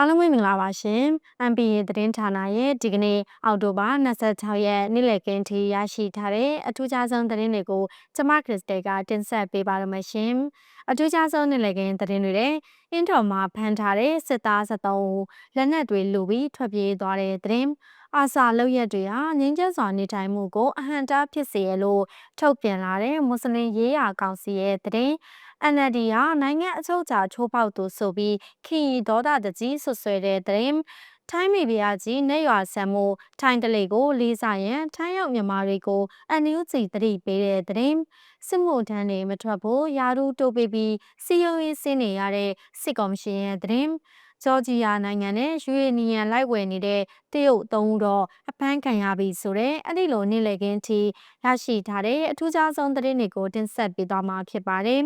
အားလုံးပဲမင်္ဂလာပါရှင် MPA သတင်းဌာနရဲ့ဒီကနေ့အောက်တိုဘာ26ရက်နေ့လည်ခင်းထိရရှိထားတဲ့အထူးခြားဆုံးသတင်းတွေကိုကျမခရစ်စတဲကတင်ဆက်ပေးပါရမရှင်အထူးခြားဆုံးနေ့လည်ခင်းသတင်းတွေတဲ့အင်းတော်မှာဖမ်းထားတဲ့စစ်သား73ဦးလက်နက်တွေလူပြီးထွက်ပြေးသွားတဲ့သတင်း အာစာလောက်ရက်တွေဟာငင်းကျစွာနေထိုင်မှုကိုအဟန့်တားဖြစ်စေရလို့ထုတ်ပြန်လာတဲ့မွတ်စလင်ရေးရာကောင်စီရဲ့သတင်း NLD ဟာနိုင်ငံအချုပ်အခြာချိုးဖောက်သူဆိုပြီးခင်ရီဒေါသတကြီးဆွဆွဲတဲ့သတင်းထိုင်းမီဒီယာကြီးနေရွာဆံမှုထိုင်းတလေကို လေးစားရန်ထိုင်းရောက်မြန်မာတွေကိုအန်ယူဂျီတတိပေးတဲ့သတင်းစစ်မှုထမ်းတွေမထွက်ဖို့ယာရုတိုးပေးပြီးစီယုံရေးဆင်းနေရတဲ့စစ်ကော်မရှင်ရဲ့သတင်း ဂျော်ဂျီယာနိုင်ငံနဲ့ယူအေနီယံလိုက်ဝယ်နေတဲ့တရုတ်သုံးဦးတော့အဖမ်းခံရပြီဆိုတဲ့အဲ့ဒီလိုနေ့လည်ခင်းထိရရှိထားတဲ့အထူးခြားဆုံးသတင်းတွေကိုတင်ဆက်ပေးသွားမှာဖြစ်ပါတယ်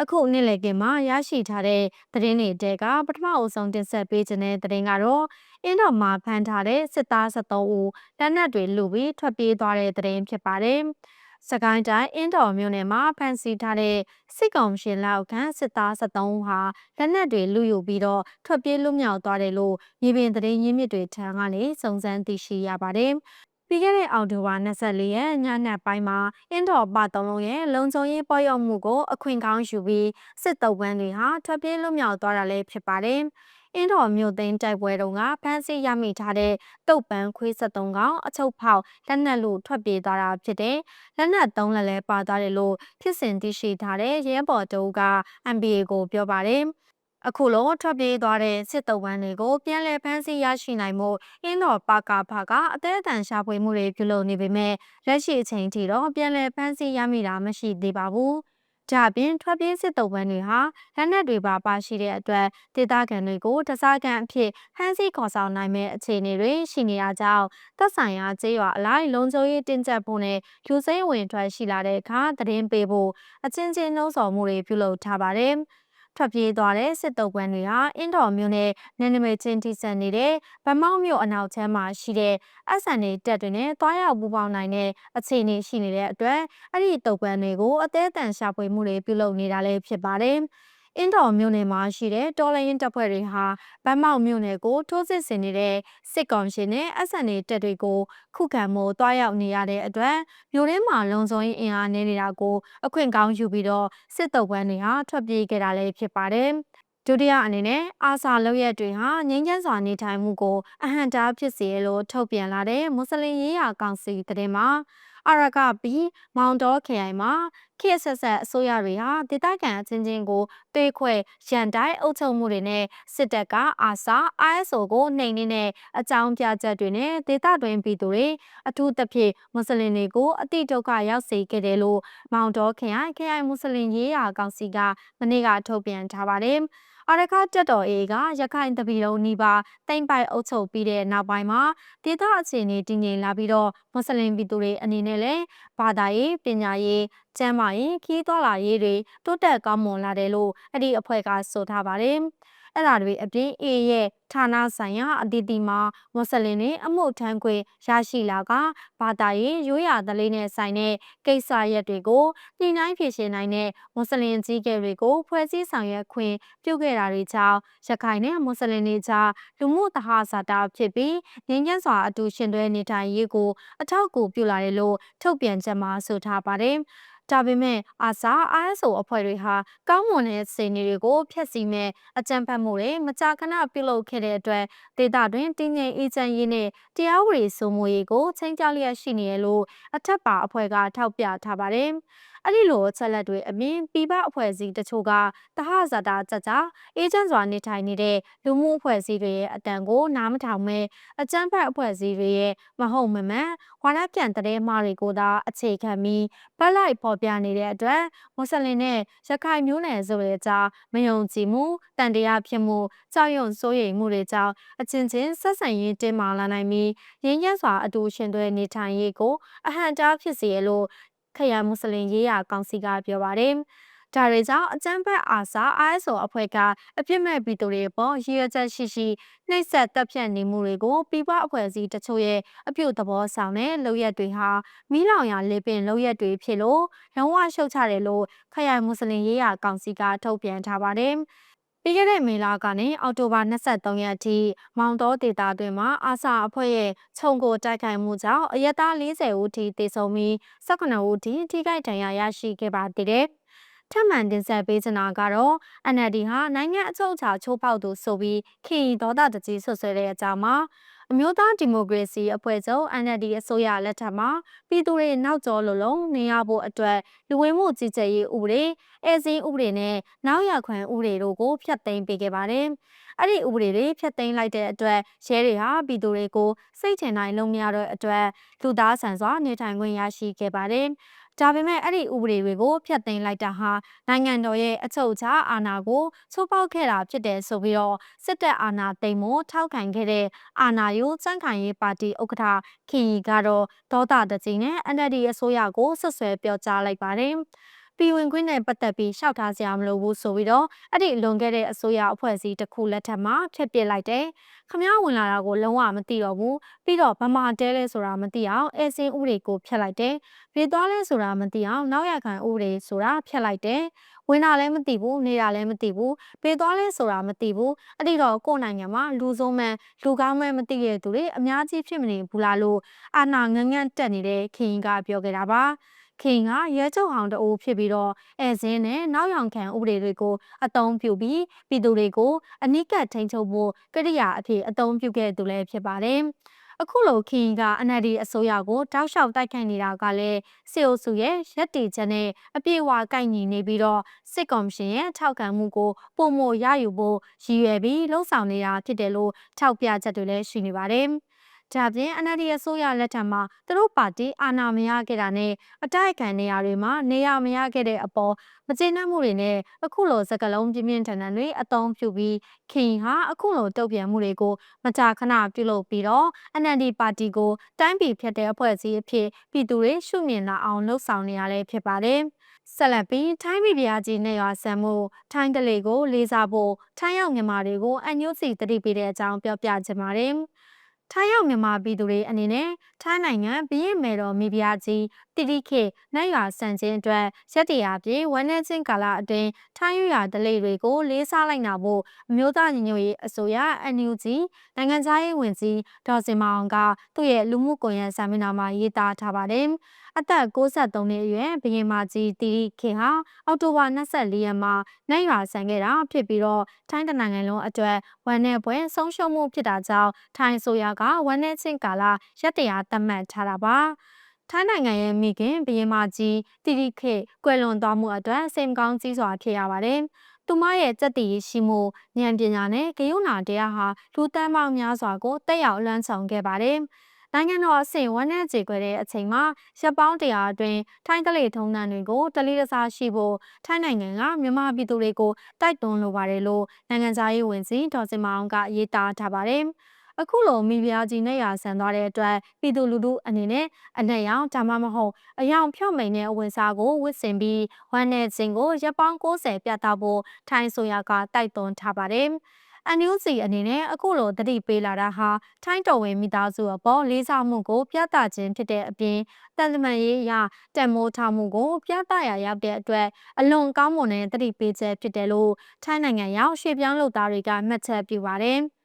အခုနေ့လည်ကင်မှာရရှိထားတဲ့သတင်းတွေတဲကပထမအဆုံးတင်ဆက်ပေးခြင်းတဲ့သတင်းကတော့အင်းတော်မှာဖမ်းထားတဲ့စစ်သား73ဦးလက်နက်တွေလူပြီးထွက်ပြေးသွားတဲ့သတင်းဖြစ်ပါတယ်။ စကိုင်းတိုင်းအင်းတော်မြို့နယ်မှာဖမ်းဆီးထားတဲ့စစ်ကောင်ရှင်လက်အောက်ခံစစ်သား73ဦးဟာလက်နက်တွေလူယူပြီးတော့ထွက်ပြေးလွတ်မြောက်သွားတယ်လို့မြေပြင်သတင်းရင်းမြစ်တွေထံကနေစုံစမ်းသိရှိရပါတယ်။ပြီးခဲ့တဲ့အောက်တိုဘာ24ရက်ညနေပိုင်းမှာအင်းတော်ပသုံးလုံးရဲ့လုံခြုံရေးပေါ်ရောက်မှုကိုအခွင့်ကောင်းယူပြီးစစ်တုပ်ပန်းတွေဟာထွက်ပြေးလွတ်မြောက်သွားတာလည်းဖြစ်ပါတယ်။ အင်းတော်မြို့သိမ်းတိုက်ပွဲတုန်းကဖမ်းဆီးရမိထားတဲ့တုပ်ပန်းခွေး73ကောင်အချုပ်ဖောက်လက်နက်လို့ထွက်ပြေးသွားတာဖြစ်တဲ့လက်နက်သုံးလက်လဲပါသွားတယ်လို့ဖြစ်စဉ်သိရှိထားတဲ့ရဲဘော်တူက MBA ကိုပြောပါတယ်။အခုလိုထွက်ပြေးသွားတဲ့စစ်တုံးဝမ်းတွေကိုပြန်လည်ဖမ်းဆီးရရှိနိုင်မှုအင်းတော်ပါကာဖကအသေးအတန်ရှာဖွေမှုတွေပြုလုပ်နေပေမဲ့လက်ရှိအချိန်ထိတော့ပြန်လည်ဖမ်းဆီးရမိတာမရှိသေးပါဘူး။ ဒါပြင်ထွက်ပြေးစစ်တုံးဝမ်းတွေဟာလက်နက်တွေပါပါရှိတဲ့အတွက်ဒေသခံတွေကိုတစားကန်အဖြစ်ဖမ်းဆီးခေါ်ဆောင်နိုင်မဲ့အခြေအနေတွေရှိနေတာကြောင့်သက်ဆိုင်ရာကျေးရွာအလိုက်လုံခြုံရေးတင်းကျပ်ဖို့နဲ့လူစိမ်းဝင်ထွက်ရှိလာတဲ့အခါသတင်းပေးဖို့အချင်းချင်းနှိုးဆော်မှုတွေပြုလုပ်ထားပါတယ်။ ထွက်ပြေးသွားတဲ့စစ်တုပ်ကွန်းတွေဟာအင်းတော်မြို့နယ်နယ်နိမိတ်ချင်းထိစပ်နေတဲ့ဗမောက်မြို့အနောက်ချမ်းမှာရှိတဲ့ SNA တပ်တွေနဲ့တွားရောက်ပူးပေါင်းနိုင်တဲ့အခြေအနေရှိနေတဲ့အတွက်အဲ့ဒီတုပ်ကွန်းတွေကိုအသေးအတန်ရှာဖွေမှုတွေပြုလုပ်နေတာလည်းဖြစ်ပါတယ်။ အင်းတော်မြို့နယ်မှာရှိတဲ့တော်လရင်တပ်ဖွဲ့တွေဟာဗတ်မောက်မြို့နယ်ကိုထိုးစစ်ဆင်နေတဲ့စစ်ကောင်ရှင်နဲ့ SNA တပ်တွေကိုခုခံမှုတွားရောက်နေရတဲ့အတွက်မြို့ရင်းမှာလုံခြုံရေးအင်အားနေနေတာကိုအခွင့်ကောင်းယူပြီးတော့စစ်တုပ်ပန်းတွေဟာထွက်ပြေးခဲ့တာလည်းဖြစ်ပါတယ်ဒုတိယအနေနဲ့အာစာလောက်ရက်တွေဟာငြိမ်းချမ်းစွာနေထိုင်မှုကိုအဟန့်တားဖြစ်စေလို့ထုတ်ပြန်လာတဲ့မွတ်စလင်ရေးရာကောင်စီတရင်မှာ အာရကပီမောင်တော်ခရိုင်မှာခေတ်ဆက်ဆက်အစိုးရတွေဟာဒေသခံအချင်းချင်းကိုတွေးခွဲရန်တိုင်းအုပ်ချုပ်မှုတွေနဲ့စစ်တပ်ကအာစာ ISO ကိုနှိမ်နေတဲ့အကြောင်းပြချက်တွေနဲ့ဒေသတွင်းပြည်သူတွေအထူးသဖြင့်မွတ်စလင်တွေကိုအတိဒုက္ခရောက်စေခဲ့တယ်လို့မောင်တော်ခရိုင်ခရိုင်မွတ်စလင်ရေးရာကောင်စီကမနေ့ကထုတ်ပြန်ထားပါတယ်။ အာရခတက်တော်အေကရခိုင်တပီလုံးနီးပါးတိမ့်ပိုက်အုပ်ချုပ်ပြီးတဲ့နောက်ပိုင်းမှာဒေသအခြေအနေတည်ငြိမ်လာပြီးတော့မွတ်စလင်ပြည်သူတွေအနေနဲ့လည်းဘာသာရေးပညာရေးကျန်းမာရေးခီးသွွာလာရေးတွေတိုးတက်ကောင်းမွန်လာတယ်လို့အဲ့ဒီအဖွဲ့ကဆိုထားပါတယ်။ အဲ့ဒါတွေအပြင်အေရဲ့ဌာနဆိုင်ရာအတီတီမှာမွတ်စလင်တွေအမှုထမ်းခွင့်ရရှိလာကဘာသာရေးရိုးရာသလေးနဲ့ဆိုင်တဲ့ကိစ္စရက်တွေကိုညှိနှိုင်းဖြေရှင်းနိုင်တဲ့မွတ်စလင်ကြီးကဲတွေကိုဖွဲ့စည်းဆောင်ရွက်ခွင့်ပြုခဲ့တာတွေကြောင့်ရခိုင်နဲ့မွတ်စလင်တွေကြားလူမှုတဟဇာတာဖြစ်ပြီးငြိမ်းချမ်းစွာအတူရှင်တွဲနေထိုင်ရေးကိုအထောက်အကူပြုလာတယ်လို့ထုတ်ပြန်ချက်မှာဆိုထားပါတယ်။ ဒါပေမဲ့အာဆာ ISO အဖွဲ့တွေဟာကောင်းမွန်တဲ့စိန်တွေကိုဖျက်ဆီးမဲ့အကြံဖတ်မှုတွေမကြာခဏပြုလုပ်ခဲ့တဲ့အတွက်ဒေသတွင်တည်ငြိမ်အေးချမ်းရေးနဲ့တရားဥပဒေစိုးမိုးရေးကိုချိန်ကြောက်လျက်ရှိနေရလို့အထက်ပါအဖွဲ့ကထောက်ပြထားပါတယ်။ အဲ့ဒီလိုချက်လက်တွေအပြင်ပြပအဖွဲ့အစည်းတချို့ကတဟဇာတာကြကြအေဂျင့်စွာနေထိုင်နေတဲ့လူမှုအဖွဲ့အစည်းတွေရဲ့အတန်ကိုနားမထောင်မဲအကြမ်းဖက်အဖွဲ့အစည်းတွေရဲ့မဟုတ်မမှန်ဝါဒပြန်တဲ့မှားတွေကိုသာအခြေခံပြီးပတ်လိုက်ပေါ်ပြနေတဲ့အတွက်မွတ်စလင်နဲ့ရခိုင်မျိုးနယ်ဆိုတဲ့ကြားမယုံကြည်မှုတန်တရားဖြစ်မှုကြောက်ရွံ့စိုးရိမ်မှုတွေကြောင့်အချင်းချင်းဆက်ဆံရေးတင်းမာလာနိုင်ပြီးရင်းရစွာအတူရှင်သွဲနေထိုင်ရေးကိုအဟန့်တားဖြစ်စေလို့ ခရမွတ်စလင်ရေးရာကောင်စီကပြောပါတယ်ဒါတွေကြောင့်အကြမ်းဖက်အာစာ ISO အဖွဲ့ကအပြစ်မဲ့ပြည်သူတွေပေါ်ရည်ရွယ်ချက်ရှိရှိနှိပ်စက်တပ်ဖြတ်နေမှုတွေကိုပြည်ပအဖွဲ့အစည်းတချို့ရဲ့အပြုသဘောဆောင်တဲ့လုပ်ရက်တွေဟာမိလောင်ရာလေပင်လုပ်ရက်တွေဖြစ်လို့လုံးဝရှုတ်ချတယ်လို့ခရိုင်မွတ်စလင်ရေးရာကောင်စီကထုတ်ပြန်ထားပါတယ်။ ပြီးခဲ့တဲ့မေလကနေအောက်တိုဘာ23ရက်အထိမောင်တော်ဒေတာတွင်မှာအာစာအဖွဲ့ရဲ့ခြုံကိုတိုက်ခိုက်မှုကြောင့်အရက်သား40ဦးထိသေဆုံးပြီး18ဦးထိထိခိုက်ဒဏ်ရာရရှိခဲ့ပါသေးတယ်။ထပ်မံတင်ဆက်ပေးချင်တာကတော့ NLD ဟာနိုင်ငံအချုပ်အခြာချိုးဖောက်သူဆိုပြီးခင်ရီဒေါသတကြီးဆွဆွဲတဲ့အကြောင်းမှာ အမျိုးသားဒီမိုကရေစီအဖွဲ့ချုပ် NLD အစိုးရလက်ထက်မှာပြည်သူတွေနောက်ကျော်လုံလုံနေရဖို့အတွက်လူဝင်မှုကြီးကြပ်ရေးဥပဒေအဲစင်းဥပဒေနဲ့နောက်ရခွင့်ဥပဒေတို့ကိုဖျက်သိမ်းပေးခဲ့ပါတယ်။အဲ့ဒီဥပဒေတွေဖျက်သိမ်းလိုက်တဲ့အတွက်ရဲတွေဟာပြည်သူတွေကိုစိတ်ချနိုင်လုံးမရတဲ့အတွက်လူသားဆန်စွာနေထိုင်ခွင့်ရရှိခဲ့ပါတယ်။ ဒါပေမဲ့အဲ့ဒီဥပဒေတွေကိုဖျက်သိမ်းလိုက်တာဟာနိုင်ငံတော်ရဲ့အချုပ်အခြာအာဏာကိုချိုးဖောက်ခဲ့တာဖြစ်တယ်ဆိုပြီးတော့စစ်တပ်အာဏာသိမ်းမှုထောက်ခံခဲ့တဲ့အာဏာယူစန့်ခိုင်ရေးပါတီဥက္ကဋ္ဌခင်ရီကတော့ဒေါသတကြီးနဲ့ NLD အစိုးရကိုဆွဆွဲပြောကြားလိုက်ပါတယ်။ ပြည်ဝင်ခွင့်နဲ့ပတ်သက်ပြီးရှောက်ထားစရာမလိုဘူးဆိုပြီးတော့အဲ့ဒီလွန်ခဲ့တဲ့အစိုးရအဖွဲ့အစည်းတစ်ခုလက်ထက်မှာဖျက်ပစ်လိုက်တယ်။ခမားဝင်လာတာကိုလုံးဝမသိတော့ဘူး။ပြီးတော့ဗမာတဲလဲဆိုတာမသိအောင်အဲစင်းဥတွေကိုဖျက်လိုက်တယ်။ပြေးသွားလဲဆိုတာမသိအောင်နောက်ရခံဥတွေဆိုတာဖျက်လိုက်တယ်။ဝင်တာလည်းမသိဘူးနေတာလည်းမသိဘူးပြေးသွားလဲဆိုတာမသိဘူးအဲ့ဒီတော့ကိုယ်နိုင်ငံမှာလူဆုံးမှန်လူကောင်းမှန်မသိတဲ့သူတွေအများကြီးဖြစ်မနေဘူးလားလို့အာနာငငန့်တက်နေတဲ့ခင်ကပြောခဲ့တာပါ။ ခင်ကရဲချုပ်ဟောင်းတအိုးဖြစ်ပြီးတော့အဲဇင်းနဲ့နောက်ယောင်ခံဥပဒေတွေကိုအသုံးပြုပြီးပြည်သူတွေကိုအနိကတ်ထိန်ချုပ်ဖို့ကရိယာအဖြစ်အသုံးပြုခဲ့သူလည်းဖြစ်ပါတယ်။အခုလိုခင်က NLD အစိုးရကိုတောက်လျှောက်တိုက်ခိုက်နေတာကလည်းစေအိုစုရဲ့ရက်တီချက်နဲ့အပြည့်အဝကိုက်ညီနေပြီးတော့စစ်ကော်မရှင်ရဲ့ထောက်ခံမှုကိုပုံမရယူဖို့ရည်ရွယ်ပြီးလှုံ့ဆော်နေတာဖြစ်တယ်လို့ထောက်ပြချက်တွေလည်းရှိနေပါတယ်။ ဒါပြင် NLD အစိုးရလက်ထက်မှာသူတို့ပါတီအာဏာမရခဲ့တာနဲ့အတိုက်အခံနေရာတွေမှာနေရာမရခဲ့တဲ့အပေါ်မကျေနပ်မှုတွေနဲ့အခုလိုစကလုံးပြင်းပြင်းထန်ထန်တွေအသုံးပြုပြီးခင်ဟာအခုလိုတုံ့ပြန်မှုတွေကိုမကြာခဏပြုလုပ်ပြီးတော့ NLD ပါတီကိုတိုင်းပြည်ဖြတ်တဲ့အဖွဲ့အစည်းအဖြစ်ပြည်သူတွေရှုမြင်လာအောင်လှုပ်ဆောင်နေရလဲဖြစ်ပါတယ်ဆက်လက်ပြီးထိုင်းပြည်ပြာကြီးနဲ့ရွာဆန်မှုထိုင်းတလေကို လေးစားဖို့ထိုင်းရောက်မြန်မာတွေကိုအန်ညိုစီတတိပေးတဲ့အကြောင်းပြောပြချင်ပါတယ်။ ထိုင်းရောက်မြန်မာပြည်သူတွေအနေနဲ့ထိုင်းနိုင်ငံဘီရင်မယ်တော်မိဖုရားကြီး တိတိခေနိုင်ရွာဆန်ခြင်းအတွက်ရက်တရားပြေဝမ်းနည်းခြင်းကာလအတွင်းထိုင်းရွာဒလိတွေကိုလေးစားလိုက်နာဖို့အမျိုးသားညီညွတ်ရေးအစိုးရ NUG နိုင်ငံသားရေးဝန်ကြီးဒေါ်စင်မောင်ကသူ့ရဲ့လူမှုကွန်ရက်စာမျက်နှာမှာရေးသားထားပါတယ်။အသက်63နှစ်အရွယ်ဘရင်မကြီးတီရီခင်ဟာအောက်တိုဘာ24ရက်မှာနိုင်ရွာဆန်ခဲ့တာဖြစ်ပြီးတော့ထိုင်းတနိုင်ငံလုံးအတွက်ဝန်내ပွဲဆုံးရှုံးမှုဖြစ်တာကြောင့်ထိုင်းဆိုရကဝန်내ချင်းကာလရက်တရာသတ်မှတ်ထားတာပါ ထိုင်းနိုင်ငံရဲ့မိခင်ဘရင်မကြီးတီရီခေကွယ်လွန်သွားမှုအတွက်စိတ်မကောင်းကြီးစွာဖြစ်ရပါတယ်။သူမရဲ့စက်တည်ရှိမှုဉာဏ်ပညာနဲ့ဂရုဏာတရားဟာလူတန်းပေါင်းများစွာကိုတက်ရောက်လွှမ်းဆောင်ခဲ့ပါတယ်။နိုင်ငံတော်အဆင့်ဝန်ထမ်းကြေခွဲတဲ့အချိန်မှာရပ်ပေါင်းတရားအတွင်းထိုင်းကလေးထုံးတမ်းတွေကိုတလေးတစားရှိဖို့ထိုင်းနိုင်ငံကမြန်မာပြည်သူတွေကိုတိုက်တွန်းလိုပါတယ်လို့နိုင်ငံသားရေးဝန်ကြီးဒေါ်စင်မအောင်ကရေးသားထားပါတယ်။ အခုလိုမိဖုရားကြီးနဲ့ရာဆန်သွားတဲ့အတွက်ပြည်သူလူထုအနေနဲ့အနက်ရောင်ဒါမှမဟုတ်အယောင်ဖြော့မိန်တဲ့အဝင်စားကိုဝစ်ဆင်ပြီးဝမ်းနဲ့ခြင်းကိုရပ်ပေါင်း90ပြသဖို့ထိုင်းဆိုရကတိုက်တွန်းထားပါတယ်။ NUG အနေနဲ့အခုလိုတတိပေးလာတာဟာထိုင်းတော်ဝင်မိသားစုအပေါ်လေးစားမှုကိုပြသခြင်းဖြစ်တဲ့အပြင်တန်တမန်ရေးအရတန်မိုးထားမှုကိုပြသရာရောက်တဲ့အတွက်အလွန်ကောင်းမွန်တဲ့တတိပေးချက်ဖြစ်တယ်လို့ထိုင်းနိုင်ငံရောက်ရွှေပြောင်းလုပ်သားတွေကမှတ်ချက်ပြုပါတယ်။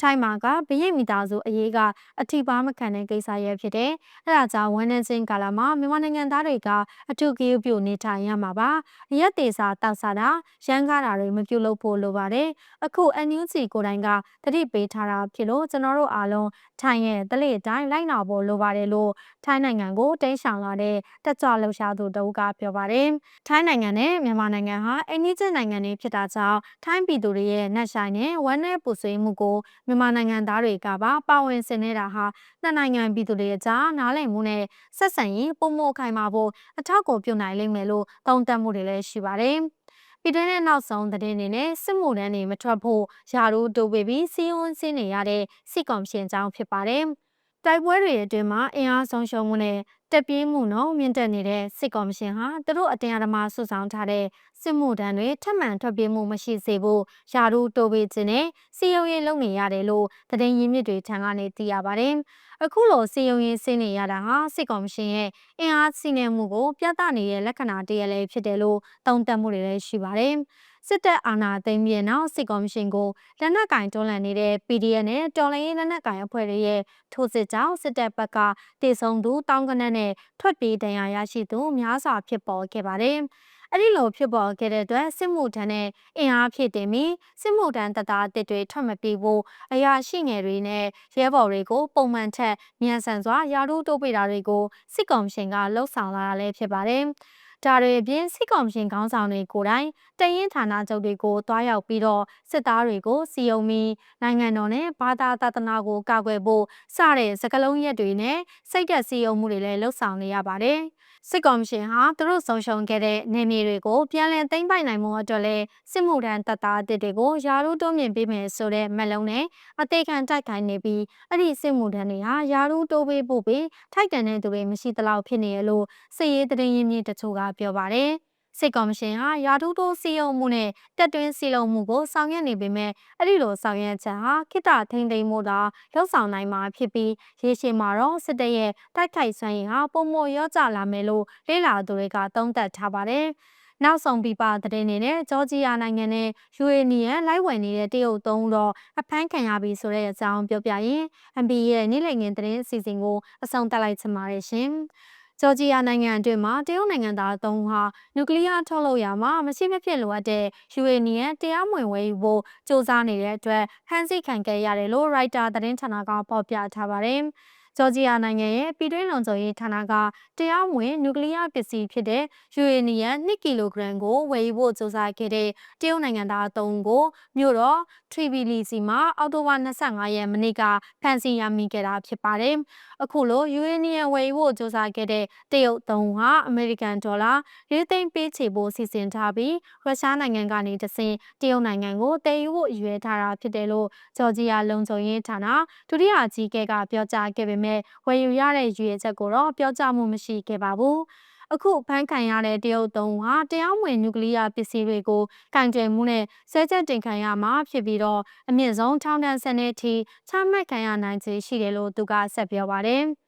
ထိုင်းမှာကဘရင်မိသားစုအရေးကအထီပါမခံတဲ့ကိစ္စရဲ့ဖြစ်တယ်။အဲဒါကြောင့်ဝန်ထမ်းချင်းကာလမှာမြန်မာနိုင်ငံသားတွေကအထူးဂရုပြုနေထိုင်ရမှာပါ။ရက်သေးစာတောက်စားတာရန်ကားတာတွေမပြုလုပ်ဖို့လိုပါတယ်။အခု NUG ကိုတိုင်ကတတိပေးထားတာဖြစ်လို့ကျွန်တော်တို့အားလုံးထိုင်းရဲ့တလေအတိုင်းလိုက်နာဖို့လိုပါတယ်လို့ထိုင်းနိုင်ငံကိုတိန့်ဆောင်လာတဲ့တက်ကြွလှုပ်ရှားသူတဦးကပြောပါတယ်။ထိုင်းနိုင်ငံနဲ့မြန်မာနိုင်ငံဟာအိန္ဒိယနိုင်ငံတွေဖြစ်တာကြောင့်ထိုင်းပြည်သူတွေရဲ့နှက်ဆိုင်နဲ့ဝမ်းနည်းပူဆွေးမှုကိုမြန်မာနိုင်ငံသားတွေကပါပါဝင်ဆင်နေတာဟာနှစ်နိုင်ငံပြည်သူတွေအကြားနားလည်မှုနဲ့ဆက်ဆံရေးပုံမခိုင်မာဖို့အထောက်အကူပြုနိုင်လိမ့်မယ်လို့သုံးသပ်မှုတွေလည်းရှိပါတယ်။ပြည်တွင်းရဲ့နောက်ဆုံးသတင်းတွေနဲ့စစ်မှုထမ်းတွေမထွက်ဖို့ယာတို့တိုးပေးပြီးစီးဝန်းစင်းနေရတဲ့စစ်ကောင်ရှင်အကြောင်းဖြစ်ပါတယ်။ တိုက်ပွဲတွေအတွင်းမှာအင်အားဆုံးရှုံးမှုနဲ့တက်ပြေးမှုနှုန်းမြင့်တက်နေတဲ့စစ်ကော်မရှင်ဟာသူတို့အတင်းအဓမ္မဆွဆောင်ထားတဲ့စစ်မှုထမ်းတွေထပ်မံထွက်ပြေးမှုမရှိစေဖို့ယာရုတိုးပေးခြင်းနဲ့စီယုံရေးလုပ်နေရတယ်လို့သတင်းရင်းမြစ်တွေထံကနေသိရပါတယ်။အခုလိုစီယုံရေးဆင်းနေရတာဟာစစ်ကော်မရှင်ရဲ့အင်အားစီးနှင်းမှုကိုပြသနေတဲ့လက္ခဏာတရလည်းဖြစ်တယ်လို့သုံးသပ်မှုတွေလည်းရှိပါတယ်။ စစ်တပ်အာဏာသိမ်းပြီးနောက်စစ်ကော်မရှင်ကိုလက်နက်ကင်တွန်းလှန်နေတဲ့ PDF နဲ့တော်လှန်ရေးလက်နက်ကင်အဖွဲ့တွေရဲ့ထိုးစစ်ကြောင့်စစ်တပ်ဘက်ကတေဆုံသူတောင်းကနက်နဲ့ထွက်ပြေးဒဏ်ရာရရှိသူများစွာဖြစ်ပေါ်ခဲ့ပါတယ်။အဲ့ဒီလိုဖြစ်ပေါ်ခဲ့တဲ့အတွက်စစ်မှုထမ်းနဲ့အင်အားဖြည့်တင်ပြီးစစ်မှုထမ်းတပ်သားအသစ်တွေထွက်မပြေးဖို့အရာရှိငယ်တွေနဲ့ရဲဘော်တွေကိုပုံမှန်ထက်မြန်ဆန်စွာယာရုတိုးပေးတာတွေကိုစစ်ကောင်ရှင်ကလှုပ်ဆောင်လာတာလည်းဖြစ်ပါတယ်။ ဒါတွေအပြင်စစ်ကောင်ရှင်ခေါင်းဆောင်တွေကိုယ်တိုင်တရင်ဌာနချုပ်တွေကိုတွားရောက်ပြီးတော့စစ်သားတွေကိုစီယုံပြီးနိုင်ငံတော်နဲ့ဘာသာသာသနာကိုကာကွယ်ဖို့စတဲ့စကလုံးရက်တွေနဲ့စိတ်သက်စီယုံမှုတွေလည်းလှုပ်ဆောင်နေရပါတယ်စစ်ကော်မရှင်ဟာသူတို့ဆုံးရှုံးခဲ့တဲ့နေမြေတွေကိုပြန်လည်သိမ်းပိုက်နိုင်မှုအတွက်လည်းစစ်မှုထမ်းတပ်သားအသစ်တွေကိုယာရုတိုးမြင့်ပေးမယ်ဆိုတဲ့မက်လုံးနဲ့အသေးခံတိုက်ခိုင်းနေပြီးအဲ့ဒီစစ်မှုထမ်းတွေဟာယာရုတိုးပေးဖို့ပြီးထိုက်တန်တဲ့သူတွေမရှိသလောက်ဖြစ်နေရလို့စစ်ရေးသတင်းရင်းမြစ်တချို့ကပြောပါတယ်စစ်ကော်မရှင်ဟာရာထူးတိုးစီယုံမှုနဲ့တက်တွင်းစီလုံမှုကိုဆောင်ရွက်နေပေမဲ့အဲ့ဒီလိုဆောင်ရွက်ချက်ဟာခိတထိန်သိမ်းမှုသာလှုပ်ဆောင်နိုင်မှာဖြစ်ပြီးရေရှည်မှာတော့စစ်တပ်ရဲ့တိုက်ခိုက်ဆွမ်းရည်ဟာပုံမရော့ကျလာမယ်လို့လေ့လာသူတွေကသုံးသပ်ထားပါတယ်။နောက်ဆုံးပြပသတင်းတွေနဲ့ဂျော်ဂျီယာနိုင်ငံနဲ့ယူအေနီယံလိုက်ဝယ်နေတဲ့တရုတ်သုံးတော့အဖမ်းခံရပြီဆိုတဲ့အကြောင်းပြောပြရင် MB ရဲ့နေ့လည်ငင်သတင်းအစီအစဉ်ကိုအဆုံးသတ်လိုက်ချင်ပါတယ်ရှင်။ ဂျော်ဂျီယာနိုင်ငံအတွင်းမှာတရုတ်နိုင်ငံသားသုံးဟာနျူကလ িয়ার ထုတ်လုပ်ရာမှာမရှိမဖြစ်လိုအပ်တဲ့ယူအေနီယံတရားမဝင်ဝယ်ယူဖို့စ조사နေတဲ့အတွက်ဖမ်းဆီးခံခဲ့ရတယ်လို့ရိုက်တာသတင်းဌာနကဖော်ပြထားပါတယ်။ ဂျော်ဂျီယာနိုင်ငံရဲ့ပြည်တွင်းလုံခြုံရေးဌာနကတရားဝင်နျူကလ িয়ার ပစ္စည်းဖြစ်တဲ့ uranium 2ကီလိုဂရမ်ကိုဝယ်ယူဖို့စူးစမ်းခဲ့တဲ့တရုတ်နိုင်ငံသားအုံကိုမြို့တော်ထရီဘီလီစီမှာအောက်တိုဘာ25ရက်မနေ့ကဖမ်းဆီးရမိခဲ့တာဖြစ်ပါတယ်။အခုလို uranium ဝယ်ယူဖို့စူးစမ်းခဲ့တဲ့တရုတ်အုံဟာအမေရိကန်ဒေါ်လာ၄သိန်းပေးချေဖို့စီစဉ်ထားပြီးရုရှားနိုင်ငံကနေတဆင့်တရုတ်နိုင်ငံကိုတည်ယူဖို့အရွယ်ထားတာဖြစ်တယ်လို့ဂျော်ဂျီယာလုံခြုံရေးဌာနဒုတိယအကြီးအကဲကပြောကြားခဲ့ပေမဲ့ဝယ်ယူရတဲ့ရည်ရွယ်ချက်ကိုတော့ပြောကြားမှုမရှိခဲ့ပါဘူး။အခုဖမ်းခံရတဲ့တရုတ်သုံးဟာတရားဝင်နျူကလ িয়ার ပစ္စည်းတွေကိုကင်တွယ်မှုနဲ့စဲချက်တင်ခံရမှာဖြစ်ပြီးတော့အမြင့်ဆုံးထောင်ဒဏ်စနစ်ထိချမှတ်ခံရနိုင်ခြေရှိတယ်လို့သူကဆက်ပြောပါတယ်။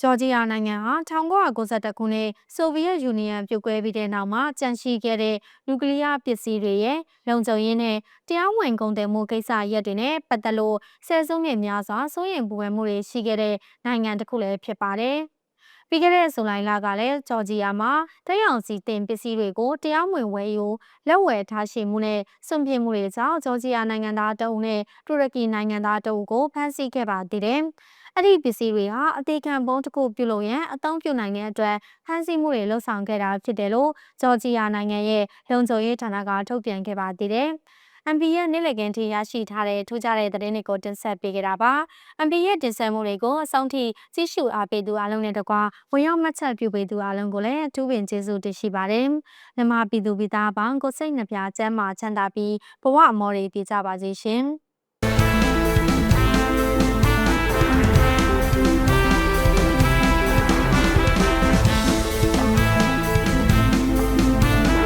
ဂျော်ဂျီယာနိုင်ငံဟာ1992ခုနှစ်ဆိုဗီယက်ယူနီယံပြုတ်ကွဲပြီးတဲ့နောက်မှာကြန့်ရှိခဲ့တဲ့နျူကလ িয়ার ပစ္စည်းတွေရဲ့လုံခြုံရေးနဲ့တရားဝင်ကုန်သွယ်မှုကိစ္စရပ်တွေနဲ့ပတ်သက်လို့ဆယ်စုနှစ်များစွာစိုးရိမ်ပူပန်မှုတွေရှိခဲ့တဲ့နိုင်ငံတစ်ခုလည်းဖြစ်ပါတယ်။ပြီးခဲ့တဲ့ဇူလိုင်လကလည်းဂျော်ဂျီယာမှာတရောင်စီတင်ပစ္စည်းတွေကိုတရားမဝင်ဝယ်ယူလက်ဝယ်ထားရှိမှုနဲ့စွန့်ပစ်မှုတွေကြောင့်ဂျော်ဂျီယာနိုင်ငံသားတအုပ်နဲ့တူရကီနိုင်ငံသားတအုပ်ကိုဖမ်းဆီးခဲ့ပါသေးတယ်။ အဲ့ဒီပစ္စည်းတွေဟာအသေးခံပုံးတစ်ခုပြုလုပ်ရန်အသုံးပြုနိုင်တဲ့အတွက်ဖမ်းဆီးမှုတွေလှုပ်ဆောင်ခဲ့တာဖြစ်တယ်လို့ဂျော်ဂျီယာနိုင်ငံရဲ့လုံခြုံရေးဌာနကထုတ်ပြန်ခဲ့ပါသေးတယ်။ MB ရဲ့နေ့လည်ခင်းထိရရှိထားတဲ့ထူးခြားတဲ့သတင်းတွေကိုတင်ဆက်ပေးကြတာပါ။ MB ရဲ့တင်ဆက်မှုတွေကိုအဆုံးထိကြည့်ရှုအားပေးသူအားလုံးနဲ့တကွာဝင်ရောက်မှတ်ချက်ပြုပေးသူအားလုံးကိုလည်းအထူးပင်ကျေးဇူးတင်ရှိပါတယ်။မြန်မာပြည်သူပြည်သားပေါင်းကိုစိတ်နှပြချမ်းမာချမ်းသာပြီးဘဝအမောတွေပြကြပါစေရှင်။